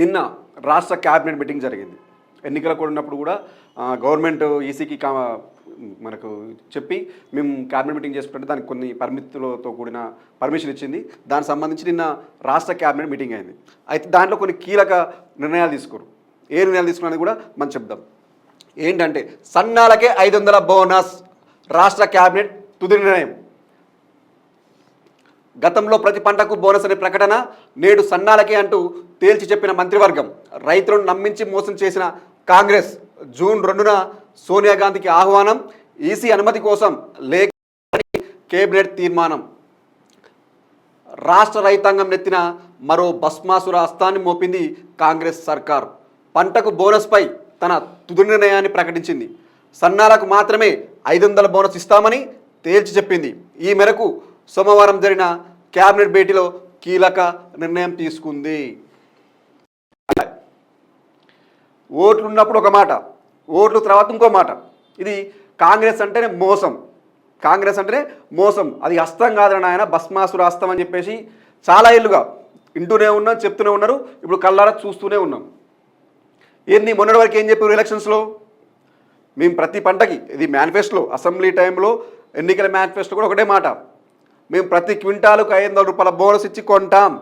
నిన్న రాష్ట్ర cabinet meeting జరిగింది. ఎన్నికల కూడా ఉన్నప్పుడు కూడా గవర్నమెంట్ ఈసీకి కా మనకు చెప్పి మేము క్యాబినెట్ మీటింగ్ చేసుకుంటే దానికి కొన్ని పరిమితులతో కూడిన పర్మిషన్ ఇచ్చింది. దానికి సంబంధించి నిన్న రాష్ట్ర క్యాబినెట్ మీటింగ్ అయింది. అయితే దాంట్లో కొన్ని కీలక నిర్ణయాలు తీసుకోరు. ఏ నిర్ణయాలు తీసుకున్నది కూడా మనం చెప్దాం. ఏంటంటే సన్నాలకే ఐదు వందల బోనస్ రాష్ట్ర క్యాబినెట్ తుది నిర్ణయం. గతంలో ప్రతి పంటకు బోనస్ అనే ప్రకటన నేడు సన్నాలకే అంటూ తేల్చి చెప్పిన మంత్రివర్గం. రైతులను నమ్మించి మోసం చేసిన కాంగ్రెస్ జూన్ రెండున సోనియా గాంధీకి ఆహ్వానం ఈసీ అనుమతి కోసం లేఖ కేబినెట్ తీర్మానం. రాష్ట్ర రైతాంగం నెత్తిన మరో భస్మాసుర హస్తాన్ని మోపింది కాంగ్రెస్ సర్కార్. పంటకు బోనస్పై తన తుది నిర్ణయాన్ని ప్రకటించింది. సన్నాలకు మాత్రమే ఐదు వందల బోనస్ ఇస్తామని తేల్చి చెప్పింది. ఈ మేరకు సోమవారం జరిగిన కేబినెట్ భేటీలో కీలక నిర్ణయం తీసుకుంది. ఓట్లు ఉన్నప్పుడు ఒక మాట ఓట్లు తర్వాత ఇంకో మాట. ఇది కాంగ్రెస్ అంటేనే మోసం. కాంగ్రెస్ అంటేనే మోసం. అది హస్తం కాదని ఆయన భస్మాసుర హస్తం అని చెప్పేసి చాలా ఏళ్ళుగా వింటూనే ఉన్నాం చెప్తూనే ఉన్నారు. ఇప్పుడు కళ్ళారా చూస్తూనే ఉన్నాం. ఏంది మొన్నటి వరకు ఏం చెప్పారు ఎలక్షన్స్లో? మేము ప్రతి పంటకి ఇది మేనిఫెస్టోలో అసెంబ్లీ టైంలో ఎన్నికల మేనిఫెస్టో కూడా ఒకటే మాట. మేము ప్రతి క్వింటాలకు ఐదు వందల రూపాయల బోనస్ ఇచ్చి కొంటాం.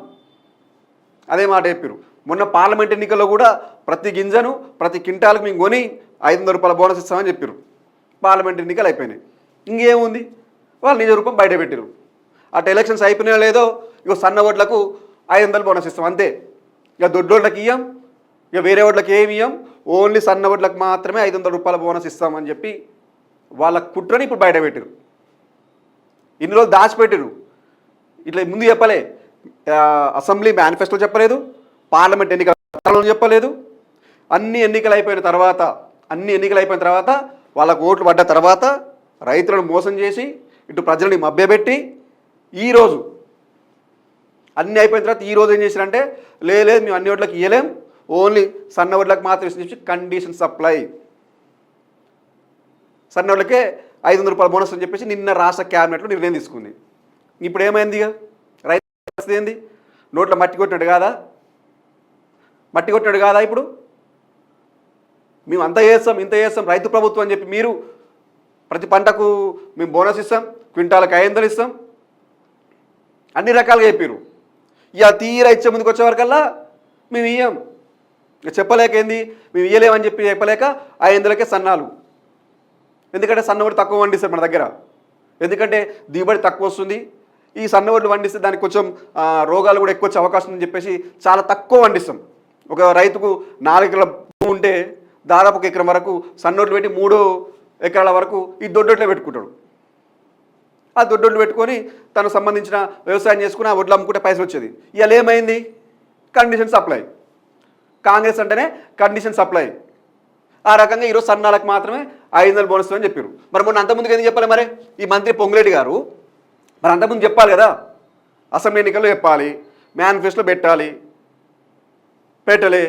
అదే మాట చెప్పారు మొన్న పార్లమెంట్ ఎన్నికల్లో కూడా ప్రతి గింజను ప్రతి క్వింటాలకు మేము కొని ఐదు వందల రూపాయల బోనస్ ఇస్తామని చెప్పారు పార్లమెంట్ ఎన్నికలు అయిపోయినాయి. ఇంకేముంది? వాళ్ళు నిజ రూపం బయట పెట్టారు అటు ఎలక్షన్స్ అయిపోయినా లేదో ఇక సన్న ఓట్లకు ఐదు వందలు బోనస్ ఇస్తాం అంతే. ఇక దొడ్డోళ్ళకి ఇయ్యం ఇక వేరే ఓట్లకి ఏమి ఇయ్యం ఓన్లీ సన్న ఓట్లకు మాత్రమే ఐదు వందల రూపాయల బోనస్ ఇస్తామని చెప్పి వాళ్ళ కుట్రని ఇప్పుడు బయట పెట్టారు ఇన్ని రోజులు దాచిపెట్టారు ఇట్లా ముందు చెప్పలే అసెంబ్లీ మేనిఫెస్టో చెప్పలేదు పార్లమెంట్ ఎన్నికల చెప్పలేదు. అన్ని ఎన్నికలు అయిపోయిన తర్వాత అన్ని ఎన్నికలు అయిపోయిన తర్వాత వాళ్ళకు ఓట్లు పడ్డ తర్వాత రైతులను మోసం చేసి ఇటు ప్రజల్ని మభ్యపెట్టి ఈరోజు అన్ని అయిపోయిన తర్వాత ఈ రోజు ఏం చేశారంటే లేదు మేము అన్ని ఓట్లకు ఇవ్వలేం ఓన్లీ సన్న ఓట్లకు మాత్రం చెప్పి కండిషన్ సప్లై సన్న వాళ్ళకే ఐదు వందల రూపాయల బోనస్ అని చెప్పేసి నిన్న రాష్ట్ర క్యాబినెట్లో నిర్ణయం తీసుకుంది. ఇప్పుడు ఏమైంది ఇక? రైతు పరిస్థితి ఏంది? నోట్లో మట్టి కొట్టినాడు కాదా? మట్టి కొట్టినాడు కాదా ఇప్పుడు? మేము అంత చేస్తాం ఇంత చేస్తాం రైతు ప్రభుత్వం అని చెప్పి మీరు ప్రతి పంటకు మేము బోనస్ ఇస్తాం క్వింటాలకు ఐదు ఇస్తాం. అన్ని రకాలుగా చెప్పారు ఇక తీరా ఇచ్చే ముందుకు వచ్చేవరకల్లా మేము ఇయ్యం. ఇక చెప్పలేక ఏంది? మేము ఇయ్యలేమని చెప్పి చెప్పలేక ఐదు వందలకే సన్నాలు. ఎందుకంటే సన్నవడి తక్కువ వండిస్తారు మన దగ్గర. ఎందుకంటే దిగుబడి తక్కువ వస్తుంది. ఈ సన్నవడ్లు వండిస్తే దానికి కొంచెం రోగాలు కూడా ఎక్కువ వచ్చే అవకాశం ఉందని చెప్పేసి చాలా తక్కువ వండిస్తాం. ఒక రైతుకు నాలుగు ఎకరాల భూమి ఉంటే దాదాపు ఒక ఎకరం వరకు సన్నోట్లు పెట్టి మూడు ఎకరాల వరకు ఈ దొడ్డొట్లే పెట్టుకుంటాడు. ఆ దొడ్డొడ్లు పెట్టుకొని తనకు సంబంధించిన వ్యవసాయం చేసుకుని ఆ వడ్లు అమ్ముకుంటే పైసలు వచ్చేది. ఇవాళ ఏమైంది? Condition supply. కాంగ్రెస్ అంటేనే కండిషన్ సప్లై. ఆ రకంగా ఈరోజు సన్నాలకు మాత్రమే ఐదు వందలు బోనస్ అని చెప్పారు మరి మొన్న అంతకుముందుకు ఎందుకు చెప్పాలి మరి? ఈ మంత్రి పొంగులేటి గారు. మరి అంతకుముందు చెప్పాలి కదా? అసెంబ్లీ ఎన్నికల్లో చెప్పాలి మేనిఫెస్టోలో పెట్టాలి పెట్టలే.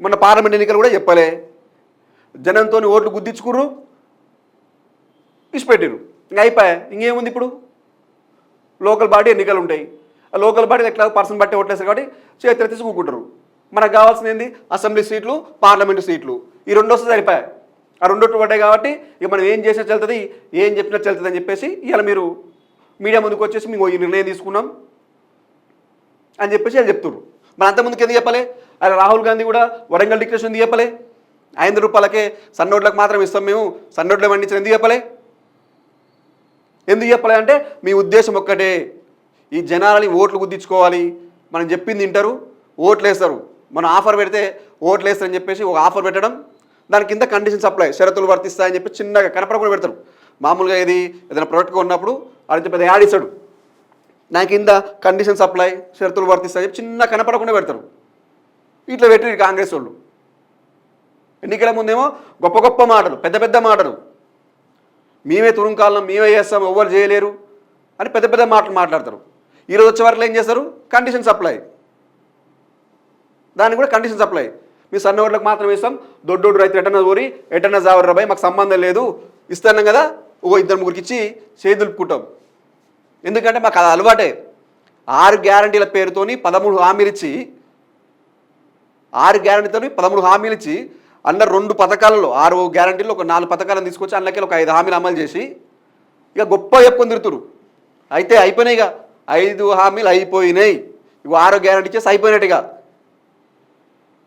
మొన్న పార్లమెంట్ ఎన్నికలు కూడా చెప్పలే. జనంతో ఓట్లు గుద్దించుకుర్రు ఇచ్చిపెట్టారు ఇంకా అయిపోయా? ఇంకేముంది ఇప్పుడు? లోకల్ బాడీ ఎన్నికలు ఉంటాయి. ఆ లోకల్ బాడీ ఎట్లా పర్సన్ బట్టి ఓట్లేస్తారు కాబట్టి చేతులు తీసి కూకుంటారు. మనకు కావాల్సింది ఏంది? అసెంబ్లీ సీట్లు పార్లమెంటు సీట్లు. ఈ రెండు వస్తే సరిపోయాయి ఆ రెండు పడ్డాయి కాబట్టి ఇక మనం ఏం చేసినా చెల్తుంది ఏం చెప్పినా చెల్తుంది అని చెప్పేసి ఇలా మీరు మీడియా ముందుకు వచ్చేసి మేము ఈ నిర్ణయం తీసుకున్నాం అని చెప్పేసి వాళ్ళు చెప్తున్నారు మరి అంత ముందుకు ఎందుకు చెప్పలే? అలా రాహుల్ గాంధీ కూడా వరంగల్ డిక్లరేషన్ ఎందుకు చెప్పలే? ఐదు రూపాయలకే సన్నోడ్లకు మాత్రం ఇస్తాం మేము సన్నోడ్లు పండించిన ఎందుకు చెప్పలే? ఎందుకు చెప్పలే అంటే మీ ఉద్దేశం ఒక్కటే ఈ జనాలని ఓట్లు గుద్దించుకోవాలి. మనం చెప్పింది వింటారు ఓట్లు వేస్తారు మనం ఆఫర్ పెడితే ఓట్లు వేస్తారని చెప్పేసి ఒక ఆఫర్ పెట్టడం దాని కింద కండిషన్ సప్లై షరతులు వర్తిస్తాయని చెప్పి చిన్నగా కనపడకుండా పెడతారు. మామూలుగా ఇది ఏదైనా ప్రొడక్ట్గా ఉన్నప్పుడు అది చెప్పి యాడ్ ఇస్తాడు. దాని కింద కండిషన్ సప్లై షరతులు వర్తిస్తాయని చెప్పి చిన్న కనపడకుండా పెడతారు. ఇట్లా పెట్టి కాంగ్రెస్ వాళ్ళు. ఎన్నికల ముందేమో గొప్ప గొప్ప మాటలు పెద్ద పెద్ద మాటలు. మేమే తురుంకాలం మేమే చేస్తాం ఎవ్వరు చేయలేరు అని పెద్ద పెద్ద మాటలు మాట్లాడతారు. ఈరోజు వచ్చే వరకు ఏం చేస్తారు? కండిషన్ సప్లై దానికి కూడా కండిషన్ సప్లై మీ సన్న మాత్రం ఇస్తాం. దొడ్డోడు రైతులు ఎటన్నా ఊరి ఎటన్నా జావరు రాబాయి మాకు సంబంధం లేదు. ఇస్తున్నాం కదా ఓ ఇద్దరు ముగ్గురికి ఇచ్చి చేదులుపుకుంటాం ఎందుకంటే మాకు అది అలవాటే. ఆరు గ్యారంటీల పేరుతోని పదమూడు హామీలు ఇచ్చి ఆరు గ్యారంటీతో పదమూడు హామీలు ఇచ్చి అన్న రెండు పథకాలలో ఆరు గ్యారంటీలు ఒక నాలుగు పథకాలను తీసుకొచ్చి అందులోకి ఒక ఐదు హామీలు అమలు చేసి ఇక గొప్ప చెప్పుకొని తిరుగుతురు అయితే అయిపోయినాయి ఇక. ఐదు హామీలు అయిపోయినాయి. ఇక ఆరో గ్యారంటీ చేసి అయిపోయినట్టుగా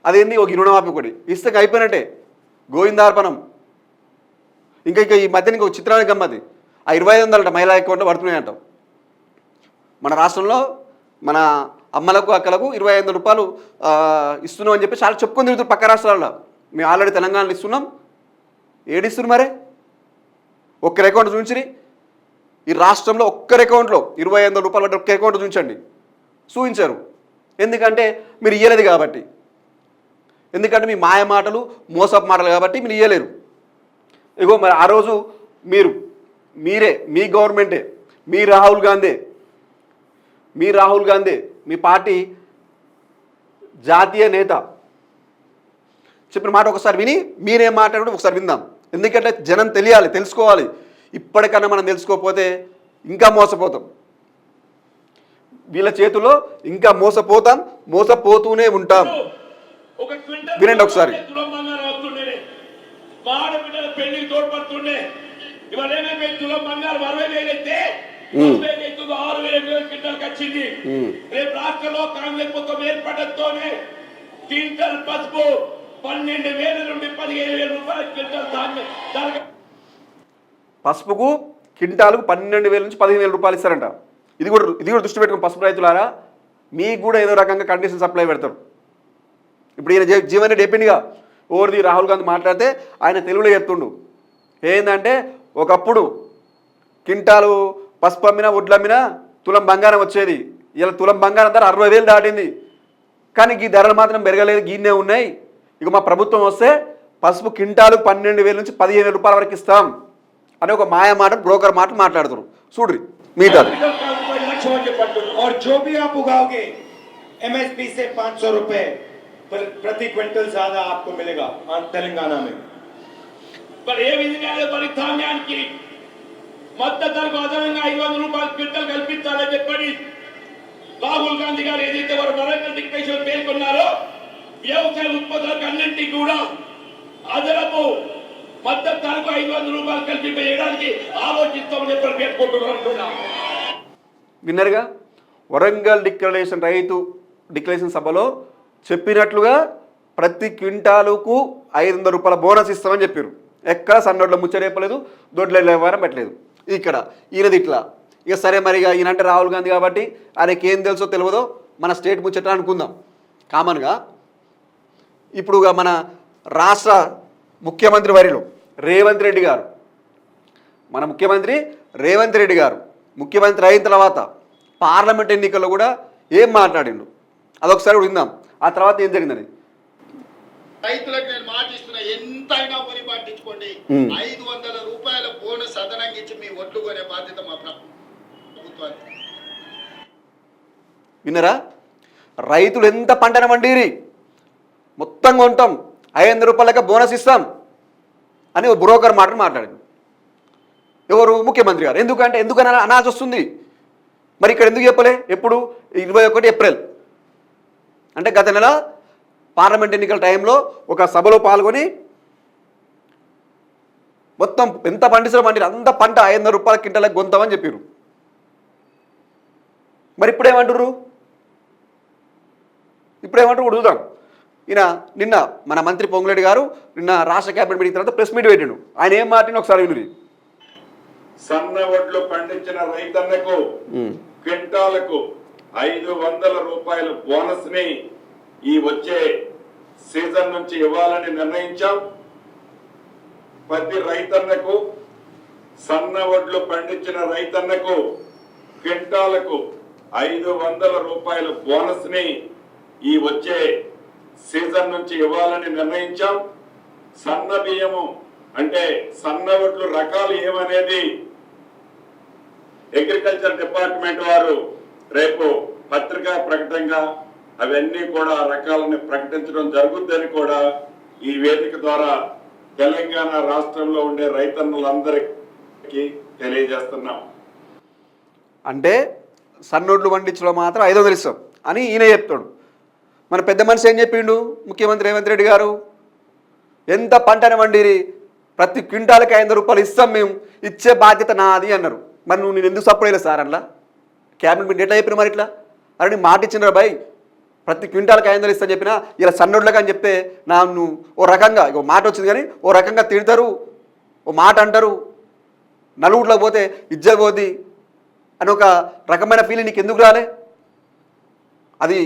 అదేంది? ఒక రుణమాఫీ ఒకటి ఇస్తే అయిపోయినట్టే. గోవిందార్పణం. ఇంకా ఇంకా ఈ మధ్యన ఇంకొక చిత్రానికి గమ్మది. ఆ ఇరవై ఐదు వందలట మహిళా అకౌంట్లో పడుతున్నాయంట. మన రాష్ట్రంలో మన అమ్మలకు అక్కలకు ఇరవై ఐదు రూపాయలు ఇస్తున్నాం అని చెప్పి చాలా చెప్పుకొని తిరుగుతారు పక్క రాష్ట్రాల్లో. మేము ఆల్రెడీ తెలంగాణలో ఇస్తున్నాం. ఏడిస్తున్నారు మరే? ఒక్కరి అకౌంట్ చూపించి ఈ రాష్ట్రంలో ఒక్కరి అకౌంట్లో ఇరవై ఐదు రూపాయలు పడ్డ ఒక్క అకౌంట్ చూపించండి. చూపించారు. ఎందుకంటే మీరు ఇయ్యలేదు కాబట్టి. ఎందుకంటే మీ మాయ మాటలు మోసపు మాటలు కాబట్టి మీరు ఇయ్యలేరు. ఇగో మరి ఆ రోజు మీరు మీరే మీ గవర్నమెంటే మీ రాహుల్ గాంధీ మీ రాహుల్ గాంధీ మీ పార్టీ జాతీయ నేత. చెప్పిన మాట ఒకసారి విని మీరేం మాట్లాడుకుంటే ఒకసారి విందాం. ఎందుకంటే జనం తెలియాలి తెలుసుకోవాలి. ఇప్పటికన్నా మనం తెలుసుకోకపోతే ఇంకా మోసపోతాం. వీళ్ళ చేతిలో ఇంకా మోసపోతాం మోసపోతూనే ఉంటాం. వినండి ఒకసారి. తోడ్పడుతుండే. ఇవాళ ఏమైపోయింది తులం బంగారం అరవై వేలు అయితే ఆరు వేల ఎనిమిది క్వింటల్కి వచ్చింది. రేపు రాష్ట్రంలో కాంగ్రెస్ మొత్తం ఏర్పడటంతోనే క్వింటల్ పసుపు పన్నెండు వేల నుండి పదిహేను వేల రూపాయల క్వింటల్ ధాన్యం. ధర పసుపుకు కింటాలకు పన్నెండు వేల నుంచి పదిహేను వేల రూపాయలు ఇస్తారంట. ఇది కూడా ఇది కూడా దృష్టి పెట్టుకుని పసుపు రైతులారా మీకు కూడా ఏదో రకంగా కండిషన్ సప్లై పెడతారు. ఇప్పుడు ఈయన జీ- జీవన్ రెడ్డి చెప్పిండిగా ఓరిది రాహుల్ గాంధీ మాట్లాడితే ఆయన తెలుగులో చెప్తుండు ఏంటంటే ఒకప్పుడు కింటాలు పసుపు అమ్మినా వడ్లు అమ్మినా తులం బంగారం వచ్చేది ఇలా తులం బంగారం ధర అరవై వేలు దాటింది కానీ ఈ ధరలు మాత్రం పెరగలేదు గీనే ఉన్నాయి ఇక మా ప్రభుత్వం వస్తే పసుపు కింటాలు పన్నెండు వేల నుంచి పదిహేను వేల రూపాయల వరకు ఇస్తాం అని ఒక మాయ మాట బ్రోకర్ మాట మాట్లాడుతారు చూడ్రి మిగతాది క్వింటల్ కాదు లక్ష మంది పట్టున్నారు और जो भी आप उगाओगे एमएसपी से 500 रुपए प्र- प्रति क्विंटल ज्यादा आपको मिलेगा हाँ, तेलंगाना में మరి ఏ విధంగా మరి ధాన్యానికి మద్దతు ధరకు అదనంగా ఐదు వందల రూపాయలు క్వింటల్ కల్పించాలని చెప్పని రాహుల్ గాంధీ గారు ఏదైతే వారు వరంగల్ డిక్టేషన్ పేర్కొన్నారో వ్యవసాయ ఉత్పత్తులకు అన్నింటినీ కూడా అదనపు మద్దతు ధరకు ఐదు వందల రూపాయలు కల్పింపజేయడానికి ఆలోచిస్తామని చెప్పి పేర్కొంటున్నాం విన్నరుగా వరంగల్ డిక్లరేషన్ రైతు డిక్లరేషన్ సభలో చెప్పినట్లుగా ప్రతి క్వింటాలుకు ఐదు వందల రూపాయల బోనస్ ఇస్తామని చెప్పారు ఎక్కడ సన్నోడ్ల ముచ్చరేపలేదు దొడ్ల వ్యవహారం పెట్టలేదు. ఇక్కడ ఈయనది ఇట్లా. ఇక సరే మరి ఇక ఈయన రాహుల్ గాంధీ కాబట్టి ఆయనకి ఏం తెలుసో తెలియదో మన స్టేట్ ముచ్చట అనుకుందాం. కామన్గా ఇప్పుడు మన రాష్ట్ర ముఖ్యమంత్రి వరిలో రేవంత్ రెడ్డి గారు. మన ముఖ్యమంత్రి రేవంత్ రెడ్డి గారు. ముఖ్యమంత్రి అయిన తర్వాత పార్లమెంట్ ఎన్నికల్లో కూడా ఏం మాట్లాడిండు? అదొకసారి కూడా విందాం. ఆ తర్వాత ఏం జరిగిందని? రైతులకు నేను ఎంతైనా కొని పట్టించుకోండి. ఐదు వందల రూపాయల బోనస్ అదనంగా ఇచ్చి మీ ఒడ్లు కొనే బాధ్యత మా ప్రభుత్వానికి. విన్నరా? రైతులు ఎంత పంటన వండిరి మొత్తం కొంటాం. ఐదు వందల రూపాయలక బోనస్ ఇస్తాం. అని ఓ బ్రోకర్ మాటలు మాట్లాడింది. ఎవరు? ముఖ్యమంత్రి గారు. ఎందుకంటే ఎందుకని అనా- అనాల్సి వస్తుంది? మరి ఇక్కడ ఎందుకు చెప్పలే? ఎప్పుడు? ఇరవై ఒకటి ఏప్రిల్. అంటే గత నెల పార్లమెంట్ ఎన్నికల టైంలో ఒక సభలో పాల్గొని మొత్తం ఎంత పండిస్తారో పండి అంత పంట ఐదు రూపాయల కింటలకు గొంతామని చెప్పారు. మరి ఇప్పుడు ఏమంటారు ఇప్పుడు ఏమంటారు కూడా చూద్దాం. ఈయన నిన్న మన మంత్రి పొంగులేడి గారు నిన్న రాష్ట్ర క్యాబినెట్ మీటింగ్ తర్వాత ప్రెస్ మీట్ పెట్టిండు. ఆయన ఏం మాట్లాడిన ఒకసారి వినురి సన్న వడ్లు పండించిన రైతన్నకు క్వింటాలకు ఐదు వందల రూపాయల బోనస్ని ఈ వచ్చే సీజన్ నుంచి ఇవ్వాలని నిర్ణయించాం. ప్రతి రైతన్నకు సన్న వడ్లు పండించిన రైతన్నకు క్వింటాలకు ఐదు వందల రూపాయల బోనస్ని ఈ వచ్చే సీజన్ నుంచి ఇవ్వాలని నిర్ణయించాం. సన్న బియ్యము అంటే సన్న వడ్లు రకాలు ఏమనేది అగ్రికల్చర్ డిపార్ట్మెంట్ వారు రేపు పత్రికా ప్రకటనగా అవన్నీ కూడా ఆ రకాలని ప్రకటించడం జరుగుద్దని కూడా ఈ వేదిక ద్వారా తెలంగాణ రాష్ట్రంలో ఉండే రైతన్నులందరికీ తెలియజేస్తున్నాం. అంటే సన్నోడ్లు పండించడం మాత్రం ఐదు వందలు ఇస్తాం అని ఈయన చెప్తాడు. మన పెద్ద మనిషి ఏం చెప్పిండు? ముఖ్యమంత్రి రేవంత్ రెడ్డి గారు ఎంత పంటని వండిరి? ప్రతి క్వింటాలకి ఐదు రూపాయలు ఇస్తాం మేము. ఇచ్చే బాధ్యత నాది అన్నారు. మరి నువ్వు నేను ఎందుకు సపోర్ట్ చేయలేదు సార్ అలా క్యాబినెట్ మీటింగ్ ఎట్లా చెప్పిన మరి ఇట్లా? అరే మాట ఇచ్చినారు బాయ్. ప్రతి క్వింటాల్కి ఐదు వందలు ఇస్తాను చెప్పినా ఇలా సన్నోడ్లకు అని చెప్తే నన్ను ఓ రకంగా ఇగో మాట వచ్చింది కానీ ఓ రకంగా తిడతారు ఓ మాట అంటారు. నలుగురిలో పోతే ఇజ్జ పోద్ది అని ఒక రకమైన ఫీలింగ్ నీకు ఎందుకు రాలే? అది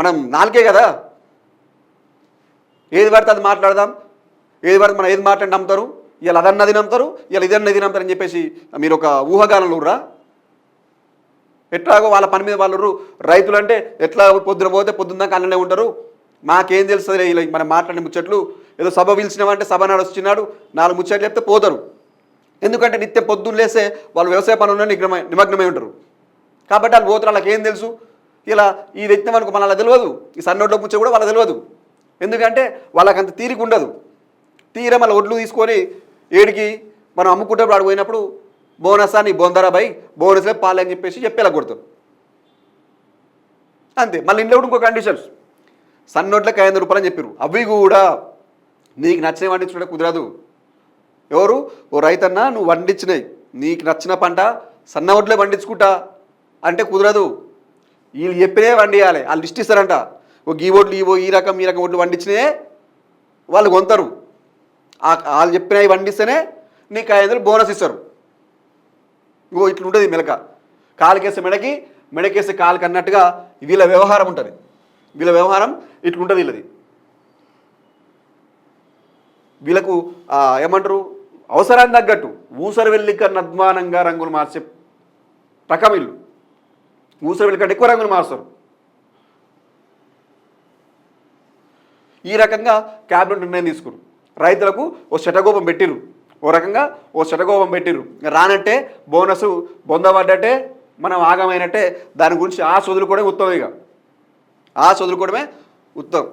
మనం నాలుగే కదా? ఏది పడితే అది మాట్లాడదాం. ఏది పడితే మనం ఏది మాట్లాడి నమ్ముతారు. ఇలా అదన్నది నమ్ముతారు ఇలా ఇదన్నది నమ్ముతారు అని చెప్పేసి మీరు ఒక ఊహగానంలో రా ఎట్లాగో వాళ్ళ పని మీద వాళ్ళు రైతులు అంటే ఎట్లా పొద్దున పోతే పొద్దున్న దాకా అన్ననే ఉంటారు. మాకేం తెలుస్తుంది ఇలా మనం మాట్లాడిన ముచ్చట్లు. ఏదో సభ పిలిచినామంటే సభ నాడు వచ్చినాడు నాలుగు ముచ్చట్లు చెప్తే పోతారు. ఎందుకంటే నిత్యం పొద్దున్న లేసే వాళ్ళు వ్యవసాయ పనుల్లో నిగ్రమై నిమగ్నమై ఉంటారు కాబట్టి వాళ్ళు పోతారు వాళ్ళకి ఏం తెలుసు? ఇలా ఈ వ్యక్తి మనకు మన తెలియదు ఈ సన్నోడ్లో ముచ్చ కూడా వాళ్ళకి తెలియదు ఎందుకంటే వాళ్ళకి అంత తీరిక ఉండదు. తీర మళ్ళీ ఒడ్లు తీసుకొని ఏడికి మనం అమ్ముకుంటే ఆడు పోయినప్పుడు బోనస్ అని బొందరా బై బోనస్లే పాలే అని చెప్పేసి చెప్పేలా కొడతారు అంతే మళ్ళీ ఇంట్లో కూడా ఇంకో కండిషన్స్ సన్నోట్లకి ఐదు రూపాయలు అని చెప్పారు అవి కూడా నీకు నచ్చిన వండించుకుంటే కుదరదు. ఎవరు? ఓ రైతన్నా నువ్వు వండించినాయి నీకు నచ్చిన పంట సన్న ఒడ్లే వండించుకుంటా అంటే కుదరదు. వీళ్ళు చెప్పినే వండియాలి. వాళ్ళు లిస్ట్ ఇస్తారంట. ఓ గీ ఓట్లు ఇవో ఈ రకం ఈ రకం ఓట్లు వండించినే వాళ్ళు కొంటారు వాళ్ళు చెప్పినవి వండిస్తేనే నీకు ఐదు బోనస్ ఇస్తారు. ఇగో ఇట్లా ఉంటుంది మెలక. కాలుకేసి మెడకి మెడకేసి కాలుకి అన్నట్టుగా వీళ్ళ వ్యవహారం ఉంటుంది. వీళ్ళ వ్యవహారం ఇట్లుంటుంది వీళ్ళది. వీళ్ళకు ఏమంటారు? అవసరాన్ని తగ్గట్టు ఊసర వెళ్ళికన్న నద్మానంగా రంగులు మార్చే రకం వీళ్ళు. ఊసర వెళ్ళికంటే ఎక్కువ రంగులు మారుస్తారు ఈ రకంగా క్యాబినెట్ నిర్ణయం తీసుకురు. రైతులకు ఓ శటగోపం పెట్టిరు. ఓ రకంగా ఓ శటగోపం పెట్టిర్రు. రానంటే బోనస్ బొందబడ్డట్టే మనం ఆగమైనట్టే దాని గురించి ఆ చదువులు కూడా ఉత్తమం ఇక. ఆ చదువుకోవడమే ఉత్తమం.